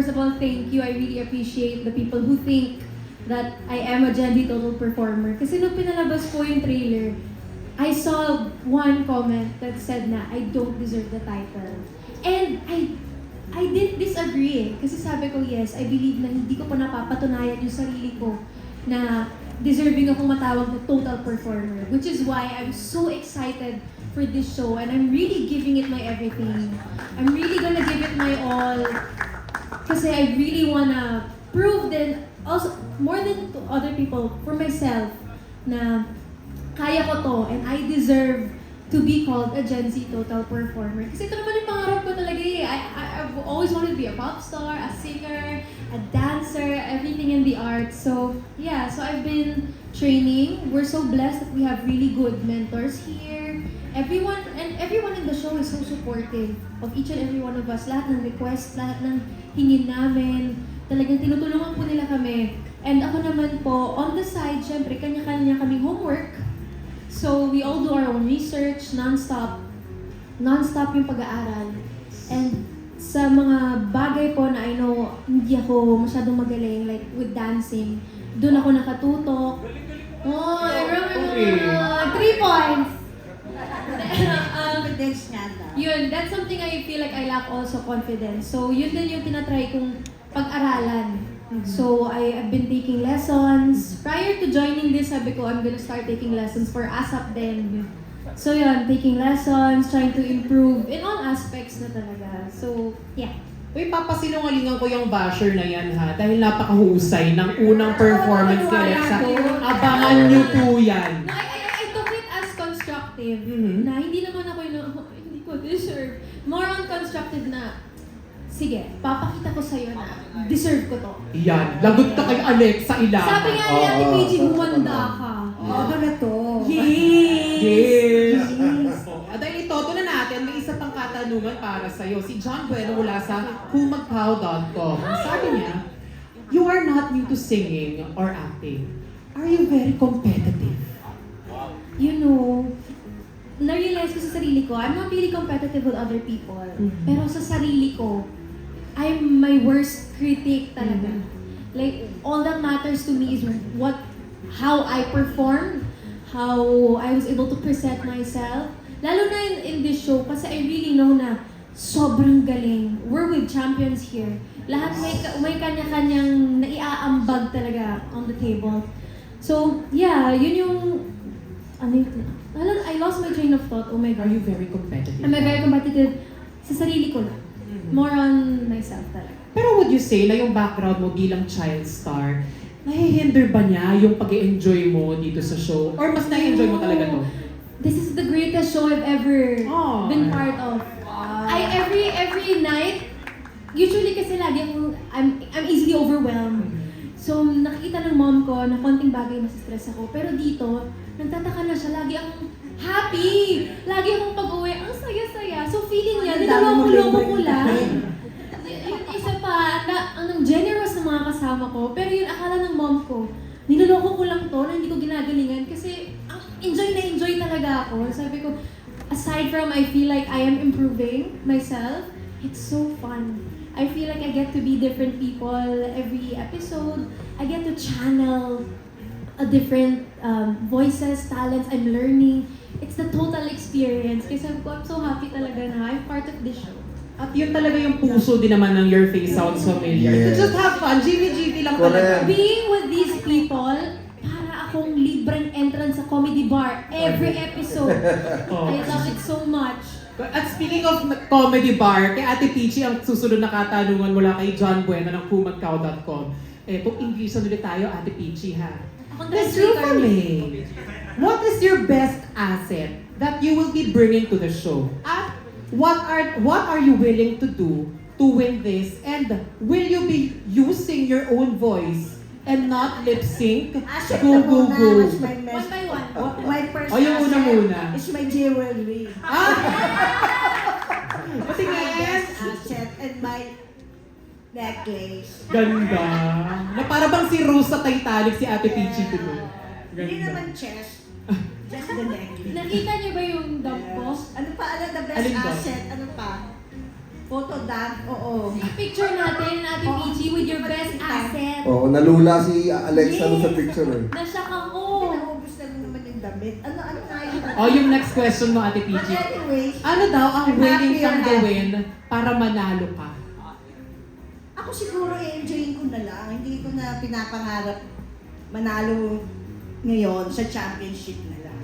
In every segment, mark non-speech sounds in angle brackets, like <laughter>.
first of all, thank you. I really appreciate the people who think that I am a Z total performer. Kasi nung pinalabas ko yung trailer, I saw one comment that said na I don't deserve the title. And I I didn't disagree eh. Kasi sabi ko, yes, I believe na hindi ko pa napapatunayan yung sarili ko na deserving akong matawag na total performer. Which is why I'm so excited for this show and I'm really giving it my everything. I'm really gonna give it my all. Kasi I really wanna prove then also more than to other people, for myself, na kaya ko to and I deserve to be called a Gen Z total performer. Kasi ito naman yung pangarap ko talaga eh. I, I, I've always wanted to be a pop star, a singer, a dancer, everything in the arts. So, yeah. So, I've been training. We're so blessed that we have really good mentors here. Everyone, and everyone in the show is so supportive of each and every one of us. Lahat ng request, lahat ng hingin namin. Talagang tinutulungan po nila kami. And ako naman po, on the side, syempre, kanya-kanya kaming homework. So, we all do our own research, non-stop. Non-stop yung pag-aaral. And sa mga bagay po na I know hindi ako masyadong magaling, like with dancing, doon ako nakatutok. Oh, I remember. Okay. Three points. Um, Confidence nga daw. yun, that's something I feel like I lack also confidence. So, yun din yung tinatry kong pag-aralan. So, I have been taking lessons. Prior to joining this, sabi ko, I'm gonna start taking lessons for ASAP din. So, yun, taking lessons, trying to improve in all aspects na talaga. So, yeah. Uy, papasinungalingan ko yung basher na yan ha, dahil napakahusay ng unang performance ni Alexa. Abangan niyo po yan. No, I, constructive. Mhm. Na hindi naman ako yung, "Oh, <laughs> hindi ko deserve. More on constructive na, sige, papakita ko sa'yo na deserve ko to. Yan, lagot ka kay Alexa Ila. Sabi nga ni Ate Oo. PG, humanda ka. Oo, doon na to. Yes! Oh, dahil ito, ito na natin, may isa pang katanungan para sa'yo. Si John Bueno mula sa humagpao.com. Sabi niya, You are not new to singing or acting. Are you very competitive? You know, na-realize ko sa sarili ko, I'm not really competitive with other people. Mhm. Pero sa sarili ko, I'm my worst critic talaga. Mhm. Like, all that matters to me is what, how I performed, how I was able to present myself. Lalo na in, in this show, kasi I really know na sobrang galing. We're with champions here. Lahat may, may kanya-kanyang naiaambag talaga on the table. So, yeah, yun yung, ano yun, I lost my train of thought. Oh my Are God. you very competitive? Am I very competitive? Sa sarili ko lang. Mhm. More on myself talaga. Pero would you say na yung background mo bilang child star, nahihinder ba niya yung pag enjoy mo dito sa show? Or mas na-enjoy mo talaga to? This is the greatest show I've ever Aw. been part of. I every every night, usually kasi lagi akong, I'm, I'm easily overwhelmed. So, nakikita ng mom ko na konting bagay nasistress ako. Pero dito, nagtataka na siya. Lagi akong happy. Lagi akong pag-uwi. Ang saya-saya. So, feeling niya, niloloko-loko ko lang. Yung isa pa, na, ang generous ng mga kasama ko. Pero yun, akala ng mom ko, niloloko ko lang to na hindi ko ginagalingan. Kasi, ang enjoy na enjoy talaga ako. Sabi ko, aside from I feel like I am improving myself, it's so fun. I feel like I get to be different people every episode. I get to channel a different um, voices, talents I'm learning. It's the total experience. Kasi sabi ko, I'm so happy talaga na I'm part of this show. At yun talaga yung puso din naman ng Your Face Sounds Familiar. Yes. To just have fun, GV-GV lang talaga. Being with these people, para akong libreng entrance sa comedy bar every episode. Oh. <laughs> I love it so much. At speaking of comedy bar, kay Ate Peachy ang susunod na katanungan mula kay John Bueno ng kumagkaw.com. Eh, kung English ulit tayo, Ate Peachy ha. Let's do for me. What is your best asset that you will be bringing to the show? At what are what are you willing to do to win this? And will you be using your own voice and not lip sync? Asset Go, na go, muna, go. mas my One mes- by one. Oh, My first Oh, yung una asset muna. is my jewelry. Ah! <laughs> My Patingin! best asset and my necklace. Ganda. Na para bang si Rose sa Titanic, si Ate Peachy tuloy. Hindi Ganda. naman chest. Just the necklace. Nakita niyo ba yung dump ko? Ano pa? Ano the best Alin ba? asset? Ano pa? Photo dump? Oo. Picture natin, Ate Oo, Oo, nalula si Alexa doon sa picture eh. Nasyak ako. Pinaubos na rin naman yung damit. Ano, ano nga yun? O, yung next question mo, Ate But Peachy. anyways, Ano daw ang willing kang gawin para manalo ka? Ako siguro i-enjoyin ko na lang. Hindi ko na pinapangarap manalo ngayon sa championship na lang.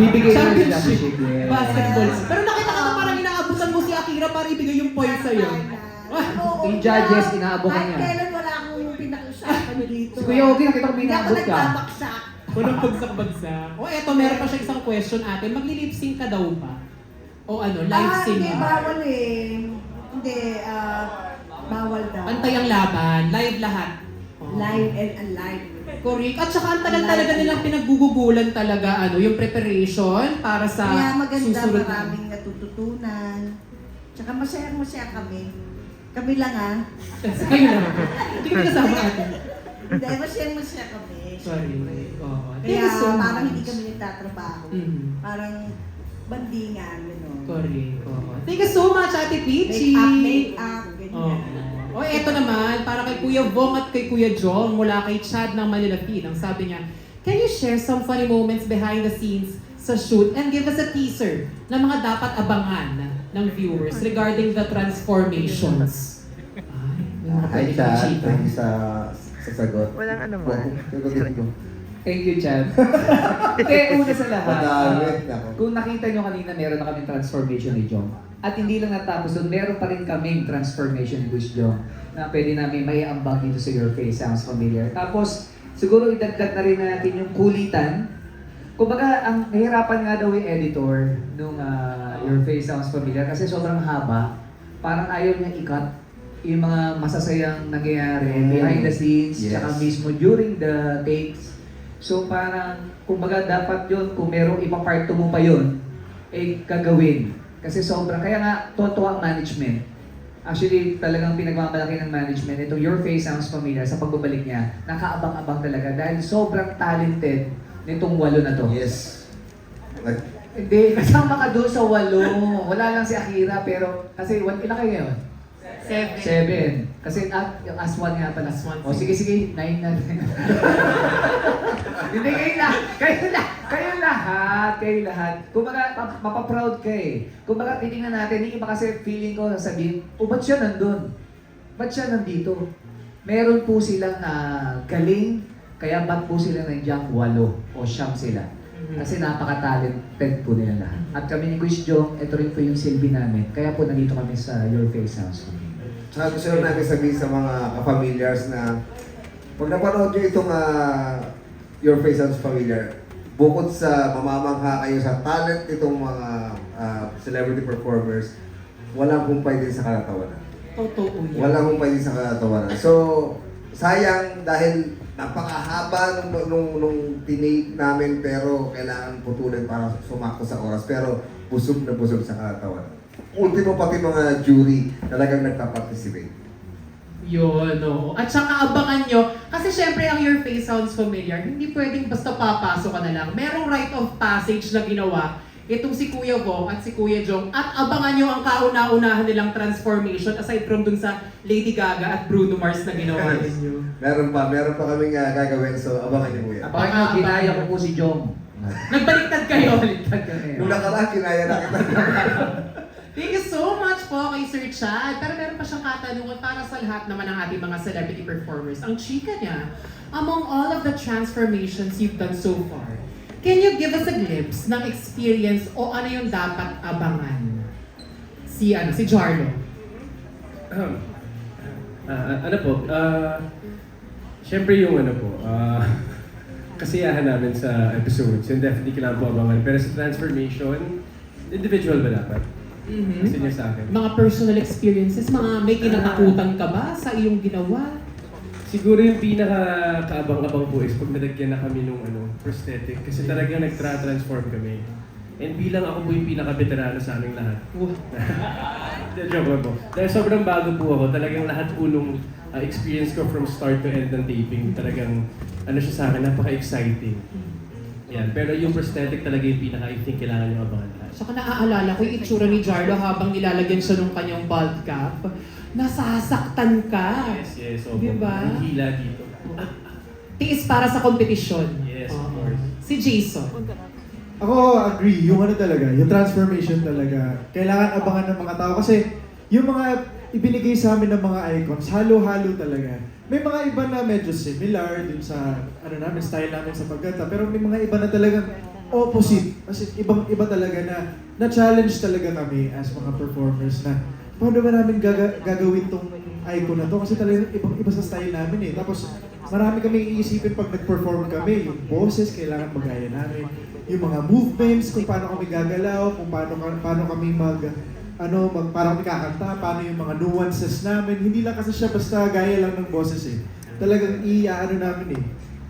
Bibigay ng Championship. championship. Yeah. Basketball. Pero nakita ko na parang inaabutan mo si Akira para ibigay yung point sa'yo. Oo, Yung judges, na. inaabokan Kahit niya. kailan wala akong pinag-usapan <laughs> dito. Si Kuya Ogie, nakita ko Hindi ako ka. nagbabaksak. Walang bagsak-bagsak. O eto, meron pa siya isang question atin. Magli-lip sync ka daw ba? O ano, live ah, sync? hindi, bawal eh. Hindi, ah, bawal daw. Pantay ang laban. Live lahat. O. Live and unlive. Correct. At saka ang tagal talaga nilang pinaggugugulan talaga ano, yung preparation para sa Kaya maganda, susunod na- maraming natututunan. Tsaka masaya-masaya kami. Kami lang ah. <laughs> Kayo lang. Hindi ka kasama <laughs> atin. Hindi, masaya-masaya kami. Sorry. Oo. Thank Kaya you so parang much. hindi kami nagtatrabaho. Mhm. Parang bandingan, gano'n. Correct. Oo. Thank you so much, Ate Peachy. Make up, make up, ganyan. O eto naman, para kay Kuya Bong at kay Kuya Jong mula kay Chad ng Manila Feed. Ang sabi niya, Can you share some funny moments behind the scenes sa shoot and give us a teaser na mga dapat abangan ng viewers regarding the transformations? Ay, Hi, Chad. chika. Thank you sa, sa sagot. Walang ano sagutin ko. Thank you, Chad. <laughs> Kaya una sa lahat, Madami. Nako. kung nakita nyo kanina, meron na kaming transformation ni Jong. At hindi lang natapos doon, meron pa rin kaming transformation ni Bush Jong na pwede namin may ambag dito sa Your Face Sounds Familiar. Tapos, siguro idagdag na rin natin yung kulitan. Kumbaga, ang nahirapan nga daw yung editor nung ah, Your Face Sounds Familiar kasi sobrang haba. Parang ayaw niya i-cut yung mga masasayang nangyayari Mm. behind the scenes, Yes. tsaka mismo during the takes. So parang, kumbaga dapat yun, kung merong ipapart mo pa yun, eh gagawin. Kasi sobrang, kaya nga, totoo ang management. Actually, talagang pinagmamalaki ng management. Ito, Your Face Sounds Familiar, sa pagbabalik niya, nakaabang-abang talaga dahil sobrang talented nitong walo na to. Yes. Nag, Hindi, <laughs> kasama ka doon sa walo. Wala lang si Akira, pero, kasi, wal, ilan kayo ngayon? Seven. Seven. Kasi at, yung aswan nga pala. Aswan. O sige, sige, nine na. <laughs> Hindi kayo lahat. Kayo lahat. Kayo lahat. Kayo lahat. Kumbaga, pa- mapaproud ka eh. Kumbaga, titingnan natin, yung iba kasi feeling ko sasabihin, o ba't siya nandun? Ba't siya nandito? Meron po silang ah, galing, kaya ba't po sila nandiyan walo o siyam sila? Kasi napaka-talented po nila lahat. At kami ni Quiz Jong, ito rin po yung silbi namin. Kaya po nandito kami sa Your Face House. Tsaka gusto lang namin sabihin sa mga ka-familiars na pag napanood nyo itong ah, Your Face Sounds Familiar, bukod sa mamamangha kayo sa talent nitong mga ah, celebrity performers, walang kumpay din sa kalatawanan. Totoo yan. Walang kumpay din sa kalatawanan. So, sayang dahil napakahaba nung, nung, nung tinake namin pero kailangan putulin para sumakto sa oras. Pero busog na busog sa kalatawanan. Ultimo pati mga jury talagang nagpa-participate. Yun, no. At saka abangan nyo, kasi syempre ang Your Face sounds familiar, hindi pwedeng basta papasok ka na lang. Merong rite of passage na ginawa itong si Kuya Bong at si Kuya Jong at abangan nyo ang kauna-unahan nilang transformation aside from dun sa Lady Gaga at Bruno Mars na ginawa ninyo. Meron pa, meron pa kaming ah, gagawin so abangan niyo po yan. Abangan nyo, ginaya ko po si Jong. Nagbaliktad kayo. <laughs> Baliktad kami. Nung nakaraan, kinaya na kita. <laughs> Thank you so much po kay Sir Chad. Pero meron pa siyang katanungan para sa lahat naman ng ating mga celebrity performers. Ang chika niya, among all of the transformations you've done so far, can you give us a glimpse ng experience o ano yung dapat abangan? Si ano, si Jarlo. Ah, ano po, ah, syempre yung ano po, ah, <laughs> kasiyahan namin sa episodes, yun definitely kailangan po abangan. Pero sa transformation, individual ba dapat? Kasi niya sa akin. Mga personal experiences, mga may kinatakutan ka ba sa iyong ginawa? Siguro yung pinaka-kaabang-abang po is pag nalagyan na kami nung ano, prosthetic. Kasi talagang nag-transform kami. And bilang ako po yung pinaka-veterano sa aming lahat. <laughs> Joke po. Dahil sobrang bago po ako, talagang lahat po nung uh, experience ko from start to end ng taping, talagang ano siya sa akin, napaka-exciting. Yan. Pero yung prosthetic talaga yung pinaka, I think, kailangan nyo abangan lahat. Saka naaalala ko yung itsura ni Jarlo habang nilalagyan siya ng kanyang bald cap. nasasaktan ka. Yes, yes. Opo. Diba? Ang hila dito. Tiis para sa kompetisyon. Yes, of Oo. course. Si Jason. Ako agree, yung ano talaga, yung transformation talaga. Kailangan abangan ng mga tao kasi yung mga ibinigay sa amin ng mga icons, halo-halo talaga. May mga iba na medyo similar dun sa ano namin, style namin sa pagkanta, pero may mga iba na talagang opposite. Kasi ibang iba talaga na na-challenge talaga kami as mga performers na paano ba namin gaga- gagawin tong icon na to? Kasi talagang ibang iba sa style namin eh. Tapos marami kami iisipin pag nag-perform kami. Yung boses, kailangan magaya namin. Yung mga movements, kung paano kami gagalaw, kung paano, paano kami mag ano, mag, parang kakanta, paano yung mga nuances namin. Hindi lang kasi siya basta gaya lang ng boses eh. Talagang i-ano namin eh.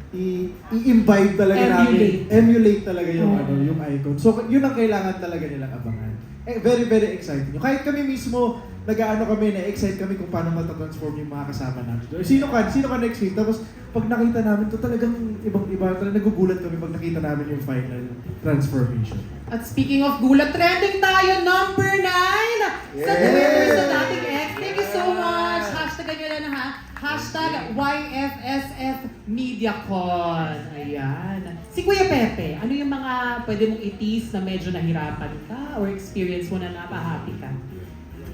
I- i-imbibe talaga Emulate. namin. Emulate talaga yung Oo. ano, yung icon. So, yun ang kailangan talaga nilang abangan. Eh, very, very exciting. Kahit kami mismo, nag-ano kami, na-excite kami kung paano matatransform yung mga kasama namin. Sino ka? Sino ka next week? Tapos, pag nakita namin to talagang ibang-iba. Talagang nagugulat kami pag nakita namin yung final transformation. At speaking of gulat, trending tayo, number 9! Sa! Twitter sa dating ex. Thank you so much! Hashtag nyo na ha. Hashtag YFSF MediaCon. Ayan. Si Kuya Pepe, ano yung mga pwede mong itis na medyo nahirapan ka or experience mo na napahappy ka?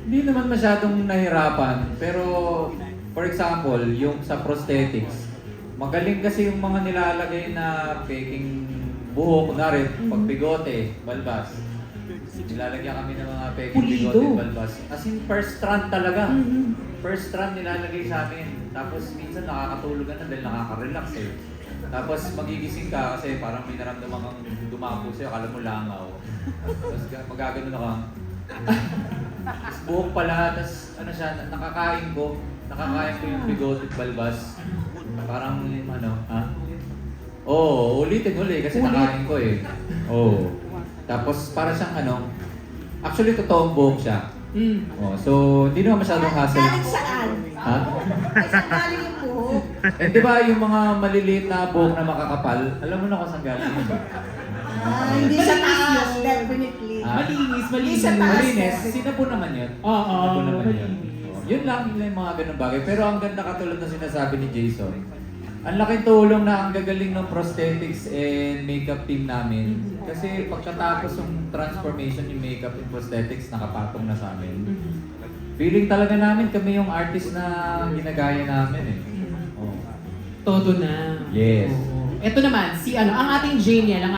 Hindi naman masyadong nahirapan, pero for example, yung sa prosthetics, magaling kasi yung mga nilalagay na peking buhok, kunwari, pag bigote, balbas. Nilalagyan kami ng mga peking Pulido. bigote, balbas. As in, first strand talaga. Mhm. First strand nilalagay sa amin. Tapos minsan nakakatulog ka na dahil nakaka-relax eh. Tapos magigising ka kasi parang may naramdaman kang dumapo sa'yo, akala mo langaw. Tapos ga- magagano na ka. Tapos buhok pala, tapos ano siya, na- nakakain ko. Nakakain ko yung bigote at balbas. Parang ano, ha? Oo, oh, ulitin uli kasi Ulit. nakain ko eh. Oo. Tapos para siyang ano, actually totoong buhok siya. Mm. Oh, so hindi naman masyadong hassle. Galing saan? Ha? Ay, saan galing yung buhok? Eh, di ba yung mga maliliit na buhok na makakapal, alam mo na kung saan galing yun. Ah, hindi sa taas, definitely. Ah. Malinis, malinis. Isa pa. Malinis, sinapo naman yun. Oo, Sinapo naman yun. malinis. Oh, Yun lang, yun lang yung mga ganun bagay. Pero ang ganda katulad ng sinasabi ni Jason, ang laking tulong na ang gagaling ng prosthetics and makeup team namin. Kasi pagkatapos yung transformation yung makeup and prosthetics, nakapatong na sa amin. Feeling talaga namin kami yung artist na ginagaya namin eh. Oh. Todo na. Yes. Oo. Ito naman, si ano, ang ating Janiel, ang